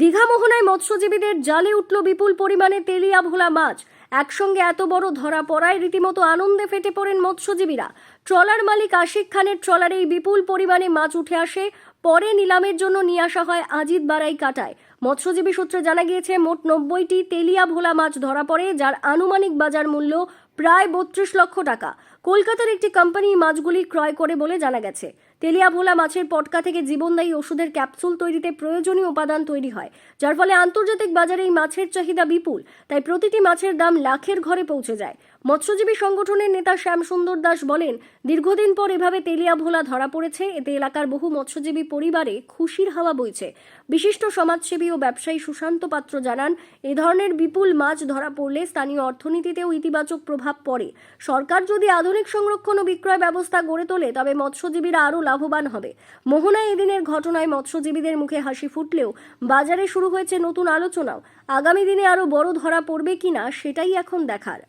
দীঘা মোহনায় মৎস্যজীবীদের জালে উঠল বিপুল পরিমাণে তেলিয়া ভোলা মাছ। একসঙ্গে এত বড় ধরা পড়ায় রীতিমতো আনন্দে ফেটে পড়েন মৎস্যজীবীরা। ট্রলার মালিক আশিক খানের ট্রলারে এই বিপুল পরিমাণে মাছ উঠে আসে। পরে নিলামের জন্য নিয়ে আসা হয় আজিত বাড়াই কাটায়। মৎস্যজীবী সূত্রে জানা গিয়েছে, মোট নব্বইটি তেলিয়া ভোলা মাছ ধরা পড়ে, যার আনুমানিক বাজার মূল্য প্রায় বত্রিশ লক্ষ টাকা। কলকাতার একটি কোম্পানি মাছগুলি ক্রয় করে বলে জানা গেছে। তেলিয়া ভোলা মাছের পটকা থেকে জীবনদায়ী ওষুধের ক্যাপসুল তৈরিতে প্রয়োজনীয় উপাদান তৈরি হয়, যার ফলে আন্তর্জাতিক বাজারে এই মাছের চাহিদা বিপুল, তাই প্রতিটি মাছের দাম লাখের ঘরে পৌঁছে যায়। মৎস্যজীবী সংগঠনের নেতা শ্যাম সুন্দর দাস বলেন, দীর্ঘদিন পর এভাবে তেলিয়া ভোলা ধরা পড়েছে, এতে এলাকার বহু মৎস্যজীবী পরিবারে খুশির হাওয়া বইছে। বিশিষ্ট সমাজসেবী ও ব্যবসায়ী সুশান্ত পাত্র জানান, এ ধরনের বিপুল মাছ ধরা পড়লে স্থানীয় অর্থনীতিতেও ইতিবাচক প্রভাব পড়ে। সরকার যদি আধুনিক সংরক্ষণ ও বিক্রয় ব্যবস্থা গড়ে তোলে, তবে মৎস্যজীবীরা আরও লাভবান হবে। মোহনায় এদিনের ঘটনায় মৎস্যজীবীদের মুখে হাসি ফুটলেও বাজারে শুরু হয়েছে নতুন আলোচনাও। আগামী দিনে আরও বড় ধরা পড়বে কিনা সেটাই এখন দেখার।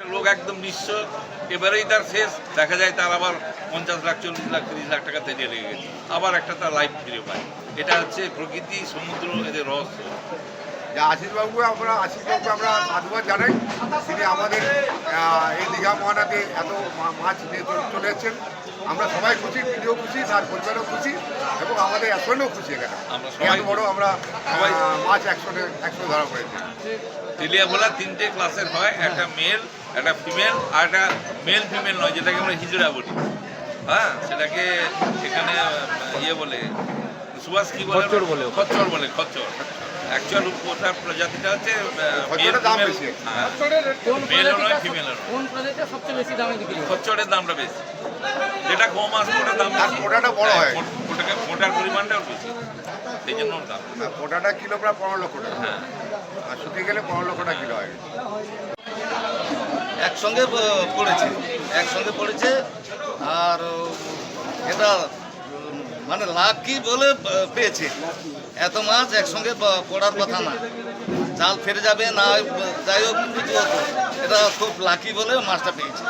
লোক একদম নিঃস্ব। এবারেই তার শেষ। দেখা যায় তার আবার পঞ্চাশ লাখ চল্লিশ লাখ তিরিশ লাখ টাকা তেলিয়ে লেগে গেছে। আবার একটা তার লাইফ ফিরে পায়। এটা হচ্ছে প্রকৃতি সমুদ্র এদের রহস্য। যে আশিসবাবু আমরা আশিসবাবুকে আমরা সাধুবাদ জানাই। তিনি আমাদের এই দীঘা মহানাতে এত মাছ নিয়ে চলে- এসেছেন আমরা সবাই খুশি তিনিও খুশি তার পরিবারও খুশি এবং আমাদের একশনেও খুশি এখানে। সবাই এত বড় আমরা সবাই- মাছ একশনে একশো ধরা পড়েছে। তেলিয়া ভোলা তিনটে ক্লাসের হয় একটা মেল একটা ফিমেল আর একটা মেল ফিমেল নয় যেটাকে আমরা হিজড়া বলি। হ্যাঁ সেটাকে এখানে ইয়ে বলে সুভাষ কি বলে? খচ্চর বলে। খচ্চর বলে খচ্চর। অ্যাকচুয়াল ওটার প্রজাতিটা হচ্ছে মেলও নয় ফিমেলও কোন প্রজাতিটা সবচেয়ে বেশি দামে বিক্রি খচ্চরের দামটা বেশি। যেটা আসবে ওটার দাম বেশি। বড় হয়। হ্যাঁ, ফোঁ- পরিমাণটাও বেশি। সেই জন্য ওর দাম আর কিলো প্রায় পনেরো লক্ষ টাকা। হ্যাঁ। আর শুকিয়ে গেলে পনেরো লক্ষ টাকা কিলো হয়। একসঙ্গে পড়েছে। একসঙ্গে পড়েছে। আর এটা মানে লাকি বলে পেয়েছে। এত মাছ একসঙ্গে পড়ার কথা না। জাল ফেরে যাবে, না যাই হোক, কিছু এটা খুব লাকি বলে মাছটা পেয়েছে।